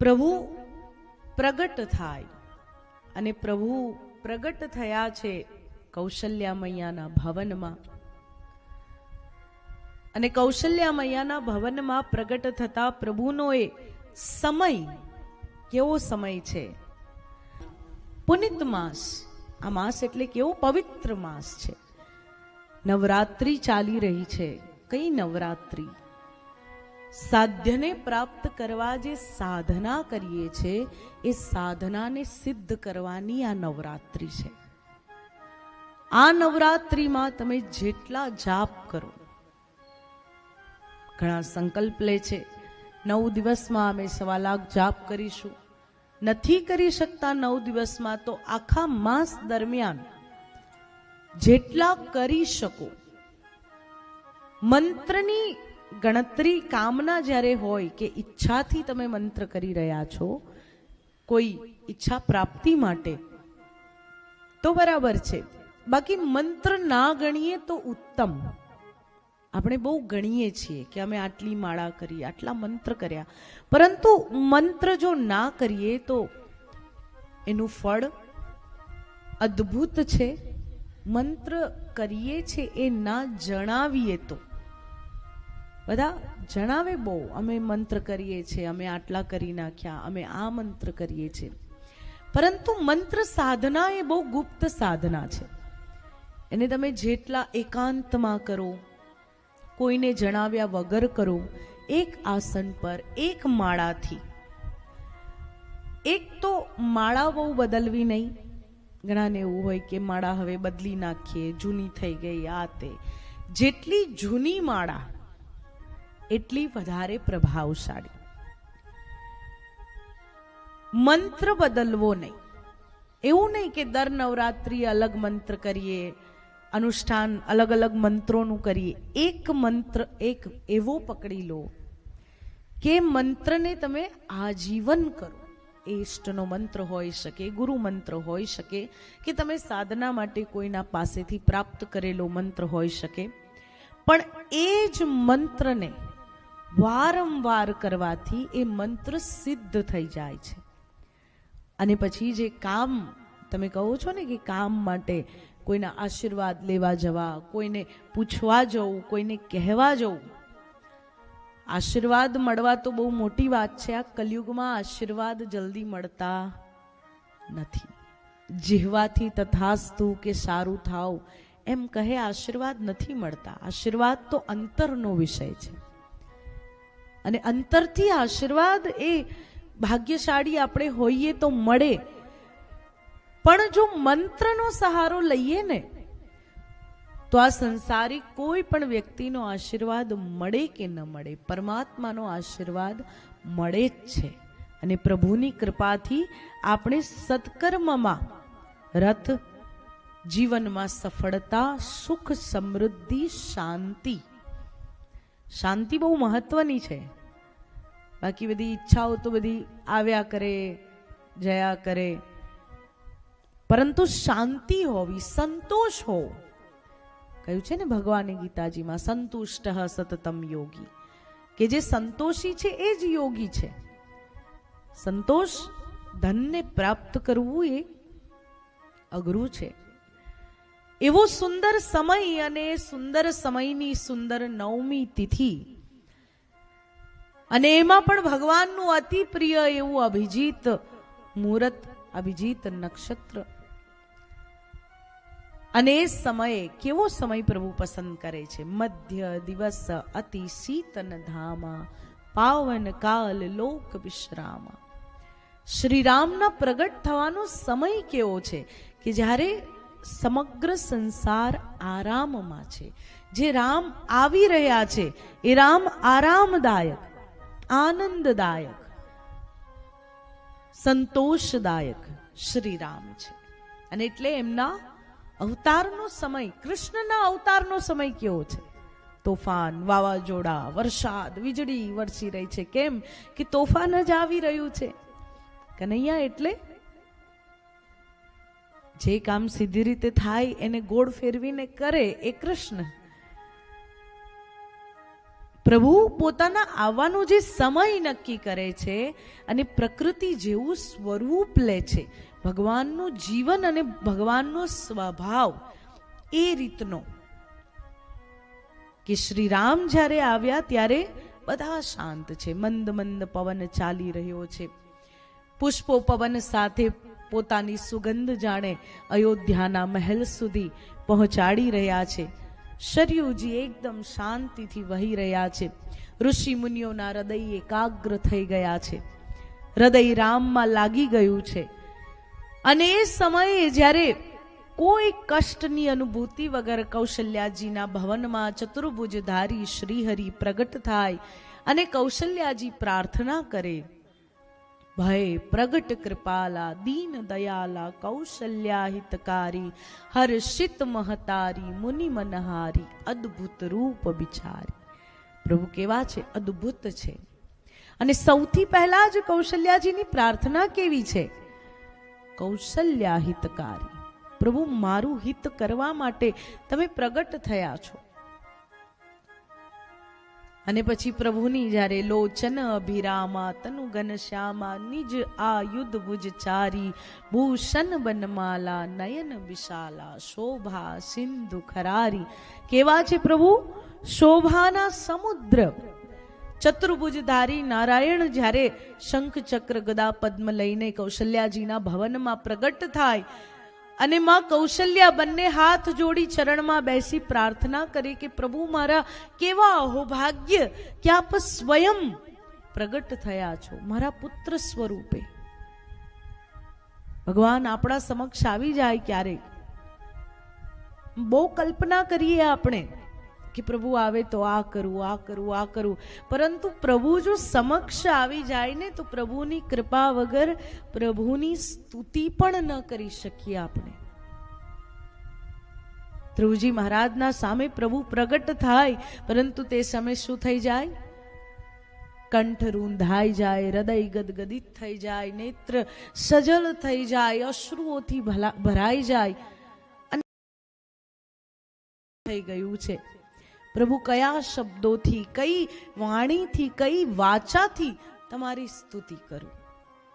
પ્રભુ પ્રગટ થાય. અને પ્રભુ પ્રગટ થયા છે કૌશલ્યા મૈયાના ભવનમાં. અને કૌશલ્યા મૈયાના ભવનમાં પ્રગટ થતા પ્રભુનો એ સમય કેવો સમય છે? પુનિત માસ. આ માસ એટલે કેવો પવિત્ર માસ છે? નવરાત્રી ચાલી રહી છે. કઈ નવરાત્રી? સાધ્યને પ્રાપ્ત કરવા જે સાધના કરીએ છે, એ સાધનાને સિદ્ધ કરવાની આ નવરાત્રી છે. આ નવરાત્રીમાં તમે જેટલા જાપ કરો, ઘણા સંકલ્પ લે છે, નવ દિવસમાં અમે સવા લાખ જાપ કરીશું. નથી કરી શકતા નવ દિવસમાં તો આખા માસ દરમિયાન જેટલા કરી શકો, મંત્રની ગણતરી કામના જ્યારે હોય કે ઈચ્છાથી તમે મંત્ર કરી રહ્યા છો, કોઈ ઈચ્છા પ્રાપ્તિ માટે, તો બરાબર છે. બાકી મંત્ર ના ગણીએ તો ઉત્તમ. આપણે બહુ ગણીએ છીએ કે અમે આટલી માળા કરી, આટલા મંત્ર કર્યા. પરંતુ મંત્ર જો ના કરીએ તો એનું ફળ અદ્ભુત છે. મંત્ર કરીએ છીએ એ ના જણાવીએ તો. બધા જણાવે બહુ, અમે મંત્ર કરીએ છીએ, અમે આટલા કરી નાખ્યા, અમે આ મંત્ર કરીએ છીએ. પરંતુ મંત્ર સાધના એ બહુ ગુપ્ત સાધના છે. એને તમે જેટલા એકાંતમાં કરો, કોઈને જણાવ્યા વગર કરો, એક આસન પર, એક માળાથી. એક તો માળા બહુ બદલવી નહીં. ઘણાને એવું હોય કે માળા હવે બદલી નાખીએ, જૂની થઈ ગઈ, આ તે. જેટલી જૂની માળા એટલી વધારે પ્રભાવશાળી. મંત્ર બદલવો નહીં. એવું નહીં કે દર નવરાત્રિ અલગ મંત્ર કરીએ, અનુષ્ઠાન અલગ અલગ મંત્રોનું કરીએ. એક મંત્ર, એક એવો પકડી લો કે મંત્રને તમે આજીવન કરો. એ ઇષ્ટનો મંત્ર હોઈ શકે, ગુરુ મંત્ર હોઈ શકે, કે તમે સાધના માટે કોઈના પાસેથી પ્રાપ્ત કરેલો મંત્ર હોઈ શકે. પણ એ જ મંત્રને વારંવાર કરવાથી એ મંત્ર સિદ્ધ થઈ જાય છે. અને પછી જે કામ, તમે કહો છો ને કે કામ માટે કોઈના આશીર્વાદ લેવા જવા, કોઈને પૂછવા જવું, કોઈને કહેવા જવું, આશીર્વાદ મળવા તો બહુ મોટી વાત છે. આ કલયુગમાં આશીર્વાદ જલ્દી મળતા નથી. જીહવાથી તથાસ્તુ કે સારું થાવ, એમ કહે આશીર્વાદ નથી મળતા. આશીર્વાદ તો અંતરનો વિષય છે. અને અંતરથી આશીર્વાદ એ ભાગ્યશાળી આપણે હોઈએ તો મળે. પણ જો મંત્રનો સહારો લઈએ ને, તો આ સંસારી કોઈ પણ વ્યક્તિનો આશીર્વાદ મળે કે ન મળે? પરમાત્માનો આશીર્વાદ મળે જ છે. અને પ્રભુની કૃપાથી આપણે સત્કર્મમાં રથ, જીવનમાં સફળતા, સુખ સમૃદ્ધિ, શાંતિ. શાંતિ બહુ મહત્વની છે. બાકી બધી ઈચ્છાઓ તો બધી આવ્યા કરે, જયા કરે. પરંતુ શાંતિ હોવી, સંતોષ હોવો કહ્યું છે ને ભગવાને ગીતાજીમાં, સંતુષ્ટ સતતમ યોગી. કે જે સંતોષી છે એ જ યોગી છે. સંતોષ ધનને પ્રાપ્ત કરવું એ અઘરું છે. એવો સુંદર સમય અને સુંદર સમયની સુંદર નવમી તિથિ અને એમાં પણ ભગવાનનું અતિ પ્રિય એવું અભિજીત મુહૂર્ત અભિજીત નક્ષત્ર. અને એ સમયે કેવો સમય પ્રભુ પસંદ કરે છે? મધ્ય દિવસ, અતિ શીતન ધામા, પાવન કાલ, લોક વિશ્રામ. શ્રી રામના પ્રગટ થવાનો સમય કેવો છે? કે જ્યારે સમગ્ર સંસાર આરામમાં છે. જે રામ આવી રહ્યા છે, એ રામ આરામદાયક આનંદદાયક, સંતોષદાયક શ્રી રામ છે. અને એટલે એમના અવતારનો સમય, કૃષ્ણના અવતારનો સમય કેવો છે? તોફાન, વાવાઝોડા, વરસાદ, વીજળી વરસી રહી છે. કેમ કે તોફાન જ આવી રહ્યું છે? કનૈયા એટલે જે કામ સીધી રીતે થાય, એને ગોળ ફેરવીને કરે એ કૃષ્ણ. પ્રભુ પોતાના આવવાનો જે સમય નક્કી કરે છે અને પ્રકૃતિ જેવું સ્વરૂપ લે છે. ભગવાનનું જીવન અને ભગવાનનો સ્વભાવ એ રીતનો કે શ્રી રામ જ્યારે આવ્યા ત્યારે બધા શાંત છે, મંદ મંદ પવન ચાલી રહ્યો છે. પુષ્પો પવન સાથે પોતાની સુગંધ જાણે અયોધ્યાના મહેલ સુધી પહોંચાડી રહ્યા છે. શરયુજી એકદમ શાંતિથી વહી રહ્યા છે. ઋષિ મુનિઓના હૃદય એકાગ્ર થઈ ગયા છે. હૃદય રામમાં લાગી ગયું છે. અને એ સમયે જ્યારે કોઈ કષ્ટની અનુભૂતિ વગર કૌશલ્યાજીના ભવનમાં ચતુર્ભુજધારી શ્રીહરિ પ્રગટ થાય અને કૌશલ્યાજી પ્રાર્થના કરે ભય, પ્રગટ કૃપાલા, દીન દયાલા, કૌશલ્યા હિતકારી હર્ષિત મહતારી, મુનિ મનહારી, અદ્ભુત રૂપ બિચારી. પ્રભુ કેવા છે? અદ્ભુત છે. અને સૌથી પહેલા જ કૌશલ્યાજીની પ્રાર્થના કેવી છે? કૌશલ્યા હિતકારી. પ્રભુ, મારું હિત કરવા માટે તમે પ્રગટ થયા છો. અને પછી પ્રભુની જ્યારે લોચન અભિરામા તનુ ઘનશ્યામા નિજ આયુધ ભુજ ચારી ભૂષણ બનમાલા નયન વિશાલા, શોભા સિંધુ ખરારી. કેવા છે પ્રભુ? શોભાના સમુદ્ર ચતુર્ભુજધારી નારાયણ જ્યારે શંખ ચક્ર ગદા પદ્મ લઈને કૌશલ્યાજીના ભવનમાં પ્રગટ થાય અને માં કૌશલ્યા બંને હાથ જોડી ચરણમાં બેસી પ્રાર્થના કરી કે, પ્રભુ મારા કેવા અહોભાગ્ય કે આપ સ્વયં પ્રગટ થયા છો, મારા પુત્ર સ્વરૂપે. ભગવાન આપણા સમક્ષ આવી જાય ક્યારેક. બહુ કલ્પના કરીએ આપણે કે પ્રભુ આવે તો આ કરું આ કરું આ કરું. પરંતુ પ્રભુ જો સમક્ષ આવી જાય ને તો પ્રભુની કૃપા વગર પ્રભુની સ્તુતિ પણ ન કરી શકીએ આપણે. ધ્રુવજી મહારાજના સામે પ્રભુ પ્રગટ થાય, પરંતુ તે સમય શું થઈ જાય? કંઠ રૂંધાઈ જાય, હૃદય ગદગદિત થઈ જાય, નેત્ર સજલ થઈ જાય, અશ્રુઓથી ભરાઈ જાય. થઈ ગયું છે. પ્રભુ કયા શબ્દોથી કઈ વાણીથી કઈ વાચાથી તમારી સ્તુતિ કરું?